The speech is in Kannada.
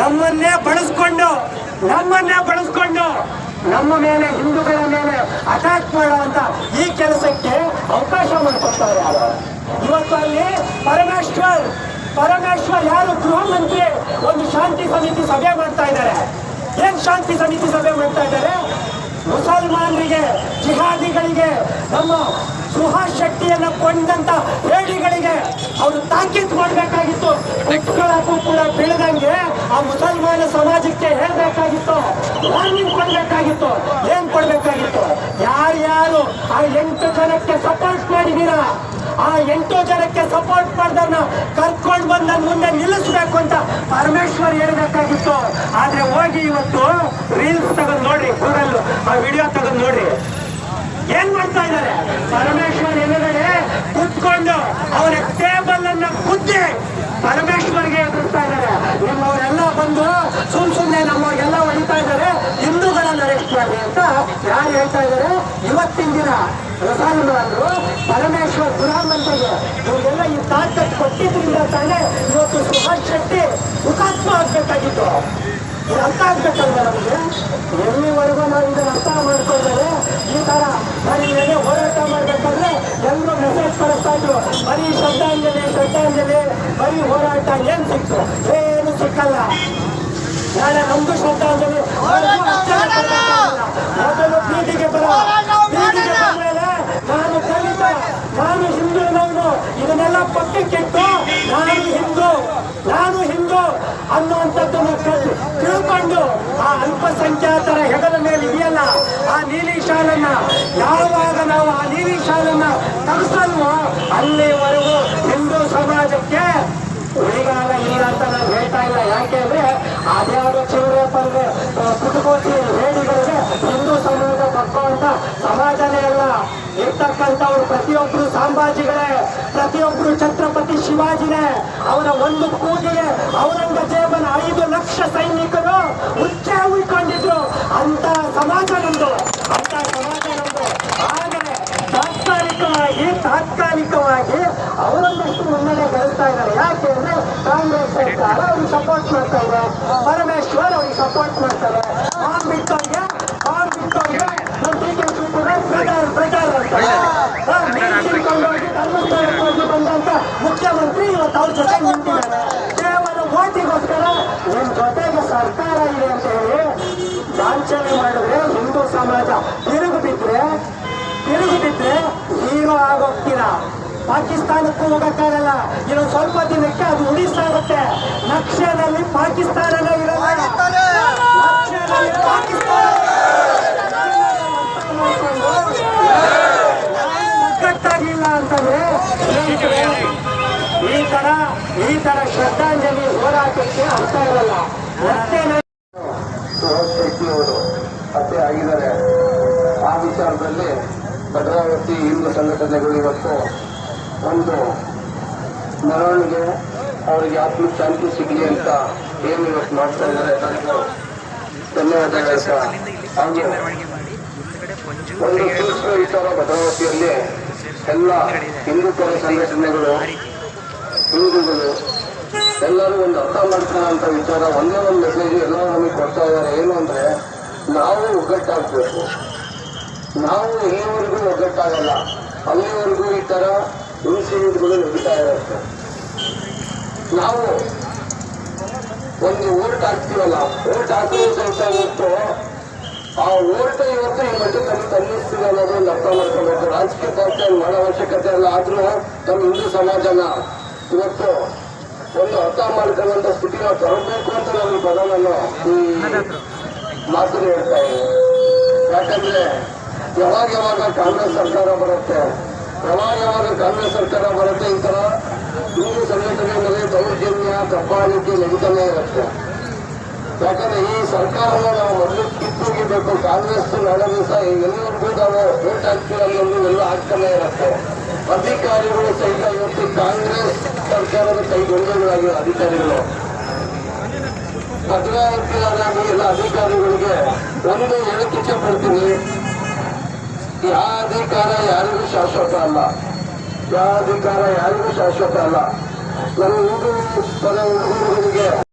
ನಮ್ಮನ್ನೇ ಬಳಸ್ಕೊಂಡು ನಮ್ಮನ್ನೇ ಬಳಸ್ಕೊಂಡು, ನಮ್ಮ ಮೇಲೆ, ಹಿಂದೂಗಳ ಮೇಲೆ ಅಟ್ಯಾಕ್ ಮಾಡುವಂತ ಈ ಕೆಲಸಕ್ಕೆ ಅವಕಾಶ ಮಾಡಿಕೊಡ್ತಾರೆ ಯಾರು? ಇವತ್ತು ಅಲ್ಲಿ ಪರಮೇಶ್ವರ್ ಪರಮೇಶ್ವರ್ ಯಾರು ಗೃಹ ಮಂತ್ರಿ? ಒಂದು ಶಾಂತಿ ಸಮಿತಿ ಸಭೆ ಮಾಡ್ತಾ ಇದ್ದಾರೆ. ಏನ್ ಶಾಂತಿ ಸಮಿತಿ ಸಭೆ ಮಾಡ್ತಾ ಇದ್ದಾರೆ? ಮುಸಲ್ಮಾನರಿಗೆ, ಜಿಹಾದಿಗಳಿಗೆ, ನಮ್ಮ ಸುಹಾಸ್ ಶಕ್ತಿಯನ್ನ ಕೊಂಡಂತ ಹೇಳಿಗಳಿಗೆ ಅವರು ತಾಕೀತ್ ಮಾಡಬೇಕಾಗಿತ್ತು. ಕೂಡ ಮಾಡಿದೀರಾ ಆ ಎಂಟು ಜನಕ್ಕೆ ಸಪೋರ್ಟ್ ಮಾಡಿದವ್ರನ್ನ ಕರ್ಕೊಂಡು ಬಂದ ಮುಂದೆ ನಿಲ್ಲಿಸ್ಬೇಕು ಅಂತ ಪರಮೇಶ್ವರ್ ಹೇಳ್ಬೇಕಾಗಿತ್ತು. ಆದ್ರೆ ಹೋಗಿ ಇವತ್ತು ರೀಲ್ಸ್ ತಗೊಂಡ್ ನೋಡ್ರಿ ಗೂಗಲ್ ಆ ವಿಡಿಯೋ ತಗೊಂಡ್ ನೋಡ್ರಿ. ಏನ್ ಮಾಡ್ತಾ ಇದ್ದಾರೆ? ಪರಮೇಶ್ವರ್ ಎದುರುಗಡೆ ಕುತ್ಕೊಂಡು ಅವರ ಟೇಬಲ್ ಅನ್ನ ಕುದ್ದಿ ಪರಮೇಶ್ವರ್ಗೆ ಎದುರಿಸ್ತಾ ಇದ್ದಾರೆ. ನಿಮ್ಮವರೆಲ್ಲ ಬಂದು ಸುಮ್ ಸುಮ್ನೆ ನಮ್ಮವ್ರಿಗೆಲ್ಲ ಹೊಡಿತಾ ಇದ್ದಾರೆ. ಹಿಂದೂಗಳನ್ನ ಅರೆಸ್ಟ್ ಮಾಡಿ ಅಂತ ಯಾರು ಹೇಳ್ತಾ ಇದ್ದಾರೆ? ಇವತ್ತಿನ ದಿನ. ಪ್ರಧಾನಮಂತ್ರಿಗಳು ಪರಮೇಶ್ವರ್ ಗುರಾಮಂತ್ರಿಗೆ ಇವರೆಲ್ಲ ಈ ತಾಕತ್ ಕೊಟ್ಟಿದ್ರಿಂದ ತಾನೇ ಇವತ್ತು ಸುಭಾಷ್ ಶೆಟ್ಟಿ ಹುತಾತ್ಮ ಆಗ್ಬೇಕಾಗಿತ್ತು. ಇದು ಅರ್ಥ ಆಗ್ಬೇಕಲ್ವ ನಮಗೆ? ಎಲ್ಲಿವರೆಗೂ ನಾವು ಇದನ್ನ ಅರ್ಥ ಮಾಡ್ಕೊಂಡ್ರೆ ಈ ತರ ಬರೀ ಏನೇ ಹೋರಾಟ ಮಾಡ್ಬೇಕಂದ್ರೆ ಎಲ್ಲರೂ ಮೆಸೇಜ್ ಕಳಿಸ್ತಾ ಇದ್ರು ಬರೀ ಶ್ರದ್ಧಾಂಜಲಿ ಶ್ರದ್ಧಾಂಜಲಿ ಬರೀ ಹೋರಾಟ ಏನು ಸಿಕ್ತು? ಏನು ಸಿಕ್ಕಲ್ಲ. ನಾಳೆ ನಮ್ದು ಶ್ರದ್ಧಾಂಜಲಿ. ಮೊದಲು ಪ್ರೀತಿಗೆ ಬರ. ಬೀದಿಗೆ ಬಂದ್ಮೇಲೆ ನಾನು ದಲಿತ ನಾನು ಹಿಂದೂನವನು ಇದನ್ನೆಲ್ಲ ಪಕ್ಕಕ್ಕಿಟ್ಟು ನಾನು ಹಿಂದೂ ನಾನು ಹಿಂದೂ ಅನ್ನುವಂಥದ್ದನ್ನು ಕಲ್- ತಿಳ್ಕೊಂಡು ಆ ಅಲ್ಪಸಂಖ್ಯಾತರ ಹೆಗಲ ಮೇಲೆ ಇದೆಯಲ್ಲ, ಆ ನೀಲಿ ಶಾಲನ್ನ ಯಾವಾಗ ನಾವು ಆ ನೀಲಿ ಶಾಲನ್ನ ತರಿಸಲ್ವೋ ಅಲ್ಲಿವರೆಗೂ ಹಿಂದೂ ಸಮಾಜಕ್ಕೆ ಉಳಿಗಾಲ ಇಲ್ಲ ಅಂತ ನಾನು ಹೇಳ್ತಾ ಇಲ್ಲ. ಯಾಕೆ ಅಂದ್ರೆ ಅದ್ಯಾವುದೋ ಚಿಲ್ಲರೆ ಪುಟಕೋಟಿ ಹೇಡಿಗಳಿಗೆ ಹಿಂದೂ ಸಮಾಜ ಬರ್ಕೋಂತ ಸಮಾಜನೇ ಅಲ್ಲ. ಇರ್ತಕ್ಕಂಥವ್ರು ಪ್ರತಿಯೊಬ್ರು ಸಾಂಬಾಜಿಗಳೇ, ಪ್ರತಿಯೊಬ್ರು ಛತ್ರಪತಿ ಶಿವಾಜಿನೇ. ಅವರ ಒಂದು ಕೂಗಿಗೆ ಔರಂಗಜೇಬನ ಐದು ಲಕ್ಷ ಸೈನಿಕರು ಉಚ್ಚೆ ಉಳ್ಕೊಂಡಿದ್ರು ಅಂತ ಸಮಾಜ ನಮ್ದು ಅಂತ ಸಮಾಜ ನಮ್ದು ಆದರೆ ತಾತ್ಕಾಲಿಕವಾಗಿ ತಾತ್ಕಾಲಿಕವಾಗಿ ಅವರೊಂದಷ್ಟು ಮುನ್ನಡೆ ಗಳಿಸ್ತಾ ಇದ್ದಾರೆ ಯಾಕೆ ಅಂದ್ರೆ ಕಾಂಗ್ರೆಸ್ ಅವ್ರಿಗೆ ಸಪೋರ್ಟ್ ಮಾಡ್ತಾ ಇದೆ ಪರಮೇಶ್ವರ್ ಅವ್ರಿಗೆ ಸಪೋರ್ಟ್ ಮಾಡ್ತಾರೆ. ಆನ್ ಬಿಟ್ಟವ್ರಿಗೆ ಆನ್ ಬಿಟ್ಟವ್ರಿಗೆ ನಮ್ಮ ಡಿ ಕೆ ಪ್ರಕಾರ ಹಾ, ಹೋಗಿ ಧರ್ಮಸ್ಥಳಕ್ಕೆ ಬಂದಂತ ಮುಖ್ಯಮಂತ್ರಿ ಇವತ್ತು ಅವ್ರ ಜೊತೆ ನಿಂತಿದ್ದಾರೆ. ಕೇವಲ ಓಟಿಗೋಸ್ಕರ ನಿಮ್ಮ ಜೊತೆಗೆ ಸರ್ಕಾರ ಇದೆ ಅಂತ ಹೇಳಿ ಲಾಂಛನೆ ಮಾಡಿದ್ರೆ ಹಿಂದೂ ಸಮಾಜ ತಿರುಗಿ ಬಿದ್ರೆ ತಿರುಗಿ ಬಿದ್ರೆ ಹೀರೋ ಆಗೋಗ್ತೀರಾ ಪಾಕಿಸ್ತಾನಕ್ಕೂ ಹೋಗಕ್ಕಾಗಲ್ಲ. ಇನ್ನೊಂದು ಸ್ವಲ್ಪ ದಿನಕ್ಕೆ ಅದು ಉಳಿಸ್ತಾ ಇರುತ್ತೆ. ನಕ್ಷೆನಲ್ಲಿ ಪಾಕಿಸ್ತಾನನೇ ಇರಲ್ಲ. ಪಾಕಿಸ್ತಾನ! ಒಗ್ಗಟ್ಟಾಗಿಲ್ಲ ಅಂತಂದ್ರೆ ಈ ತರ ಈ ತರ ಶ್ರದ್ಧಾಂಜಲಿ ಹೋರಾಟಕ್ಕೆ ಅರ್ಥ ಇರಲ್ಲ. ಸುಹಾಸ್ ಶೆಟ್ಟಿ ಅವರು ಹತ್ಯೆ ಆಗಿದ್ದಾರೆ. ಆ ವಿಚಾರದಲ್ಲಿ ಭದ್ರಾವತಿ ಹಿಂದೂ ಸಂಘಟನೆಗಳು ಇವತ್ತು ಒಂದು ಮೆರವಣಿಗೆ ಅವರಿಗೆ ಆತ್ಮ ಶಾಂತಿ ಸಿಗಲಿ ಅಂತ ಏನು ಇವತ್ತು ಮಾಡ್ತಾ ಇದ್ದಾರೆ ಧನ್ಯವಾದ ಒಂದು ಸೂಕ್ಷ್ಮ ವಿಚಾರ ಭದ್ರಾವತಿಯಲ್ಲಿ ಎಲ್ಲ ಹಿಂದೂಪರ ಸಂಘಟನೆಗಳು, ಹಿಂದೂಗಳು ಎಲ್ಲರೂ ಒಂದು ಅರ್ಥ ಮಾಡ್ಕೊಳ್ಳೋಂಥ ವಿಚಾರ ಒಂದೇ ಒಂದು ಮೆಸೇಜ್ ಎಲ್ಲರೂ ನಮಗೆ ಕೊಡ್ತಾ ಇದ್ದಾರೆ. ಏನು ಅಂದ್ರೆ, ನಾವು ಒಗ್ಗಟ್ಟಾಗಬೇಕು. ನಾವು ಇಲ್ಲಿವರೆಗೂ ಒಗ್ಗಟ್ಟಾಗಲ್ಲ. ಅಲ್ಲಿವರೆಗೂ ಈ ತರ ಇನ್ಸಿಡೆಂಟ್ಗಳು ನಡೀತಾ ಇರುತ್ತೆ. ನಾವು ಒಂದು ಓಟ್ ಹಾಕ್ತೀವಲ್ಲ, ಓಟ್ ಹಾಕೋದು ಸ್ವಲ್ಪ ಇವತ್ತು ಆ ಓಟ್ ಇವತ್ತು ಈ ಮಟ್ಟ ತಮ್ಮ ತನ್ನಿಸ್ತಿದೆ ಅನ್ನೋದು ಒಂದು ಅರ್ಥ ಮಾಡ್ಕೋಬೇಕು ರಾಜಕೀಯ ಪಕ್ಷ ಮಾಡೋ ಅವಶ್ಯಕತೆ ಅಲ್ಲ ಆದ್ರೂ ನಮ್ಮ ಹಿಂದೂ ಸಮಾಜನ ಇವತ್ತು ಒಂದು ಅರ್ಥ ಮಾಡ್ಕೊಳ್ಳುವಂತ ಸ್ಥಿತಿ ನಾವು ತರಬೇಕು ಅಂತ ನಾನು ಪದ ನಾನು ಈ ಮಾತು ಹೇಳ್ತಾ ಇದ್ದೀನಿ. ಯಾಕಂದ್ರೆ ಯಾವಾಗ ಯಾವಾಗ ಕಾಂಗ್ರೆಸ್ ಸರ್ಕಾರ ಬರುತ್ತೆ ಯಾವಾಗ ಕಾಂಗ್ರೆಸ್ ಸರ್ಕಾರ ಬರುತ್ತೆ ಈ ತರ ಹಿಂದೂ ಸಂಘಟನೆ ಮೇಲೆ ದೌರ್ಜನ್ಯ ದಬ್ಬಾಳಿಕೆ ನಡೀತಾನೆ ಇರುತ್ತೆ. ಯಾಕಂದ್ರೆ ಈ ಸರ್ಕಾರನ ನಾವು ಮೊದಲು ಕಿತ್ತೋಗಿಬೇಕು ಕಾಂಗ್ರೆಸ್ ನಾಳೆ ದಿವಸ ಎಲ್ಲರಿಗೂ ನಾವು ಓಟ್ ಹಾಕ್ತೀವಿ ಎಲ್ಲ ಆಗ್ತಾನೆ ಇರುತ್ತೆ. ಅಧಿಕಾರಿಗಳು ಸಹಿತ ಇವತ್ತು ಕಾಂಗ್ರೆಸ್ ಸರ್ಕಾರದ ಕೈಗೊಂಡಗಳಾಗಿರೋ ಅಧಿಕಾರಿಗಳು. ಭದ್ರಾವತಿಯಾಗಿ ಎಲ್ಲ ಅಧಿಕಾರಿಗಳಿಗೆ ಒಂದು ಹೇಳಿಕೆ ಪಡ್ತೀನಿ ಯಾವ ಅಧಿಕಾರ ಯಾರಿಗೂ ಶಾಶ್ವತ ಅಲ್ಲ. ಯಾವ ಅಧಿಕಾರ ಯಾರಿಗೂ ಶಾಶ್ವತ ಅಲ್ಲ. ನಮ್ಮ ಹಿಂದೂ ಪದ ಹುಡುಗರಿಗೆ